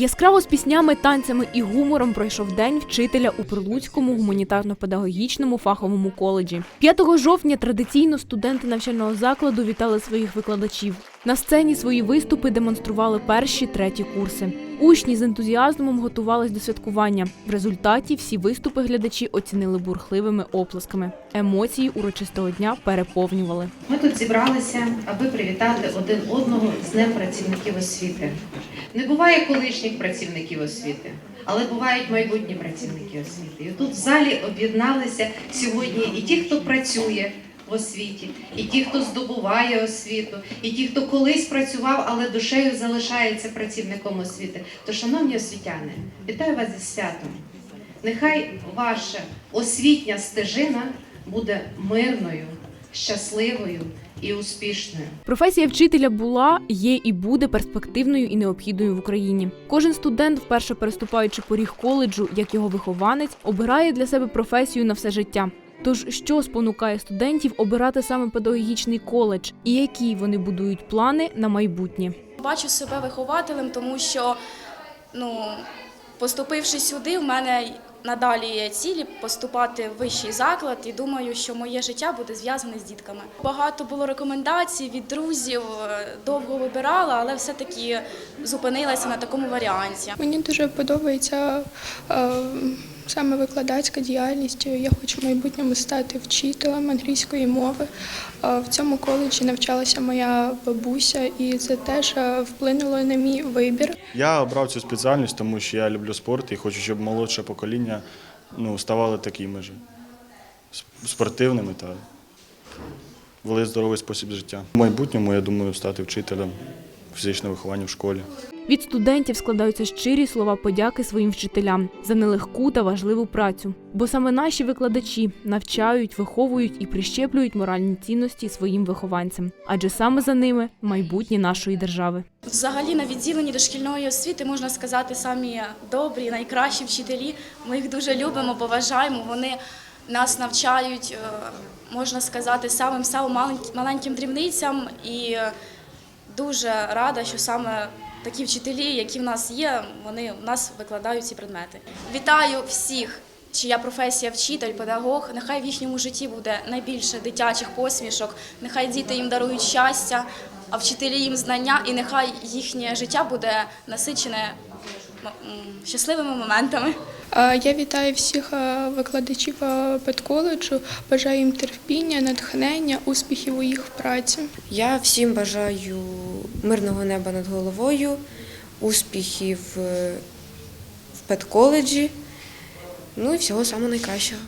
Яскраво з піснями, танцями і гумором пройшов день вчителя у Прилуцькому гуманітарно-педагогічному фаховому коледжі. 5 жовтня традиційно студенти навчального закладу вітали своїх викладачів. На сцені свої виступи демонстрували перші треті курси. Учні з ентузіазмом готувались до святкування. В результаті всі виступи глядачі оцінили бурхливими оплесками. Емоції урочистого дня переповнювали. Ми тут зібралися, аби привітати один одного з Днем працівників освіти. Не буває колишніх працівників освіти, але бувають майбутні працівники освіти. І тут в залі об'єдналися сьогодні і ті, хто працює в освіті, і ті, хто здобуває освіту, і ті, хто колись працював, але душею залишається працівником освіти. То, шановні освітяни, вітаю вас зі святом. Нехай ваша освітня стежина буде мирною, щасливою і успішною. Професія вчителя була, є і буде перспективною і необхідною в Україні. Кожен студент, вперше переступаючи поріг коледжу, як його вихованець, обирає для себе професію на все життя. Тож, що спонукає студентів обирати саме педагогічний коледж, і які вони будують плани на майбутнє? Бачу себе вихователем, тому що, ну, поступивши сюди, в мене надалі є цілі поступати в вищий заклад, і думаю, що моє життя буде зв'язане з дітками. Багато було рекомендацій від друзів, е, довго вибирала, але все-таки зупинилася на такому варіанті. Мені дуже подобається е, саме викладацька діяльність. Я хочу в майбутньому стати вчителем англійської мови. В цьому коледжі навчалася моя бабуся, і це теж вплинуло на мій вибір. Я обрав цю спеціальність, тому що я люблю спорт і хочу, щоб молодше покоління ну, ставали такими ж спортивними та вели здоровий спосіб життя. В майбутньому я думаю стати вчителем фізичного виховання в школі. Від студентів складаються щирі слова подяки своїм вчителям за нелегку та важливу працю. Бо саме наші викладачі навчають, виховують і прищеплюють моральні цінності своїм вихованцям, адже саме за ними майбутнє нашої держави. Взагалі на відділенні дошкільної освіти можна сказати самі добрі, найкращі вчителі. Ми їх дуже любимо, поважаємо. Вони нас навчають, е, можна сказати, самим самим малень- маленьким дрібницям. І е, дуже рада, що саме такі вчителі, які в нас є, вони в нас викладають ці предмети. Вітаю всіх! Чия професія вчитель, педагог, нехай в їхньому житті буде найбільше дитячих посмішок, нехай діти їм дарують щастя, а вчителі їм знання, і нехай їхнє життя буде насичене щасливими моментами. Я вітаю всіх викладачів педколеджу, бажаю їм терпіння, натхнення, успіхів у їх праці. Я всім бажаю мирного неба над головою, успіхів е, в педколеджі, ну і всього самого найкращого.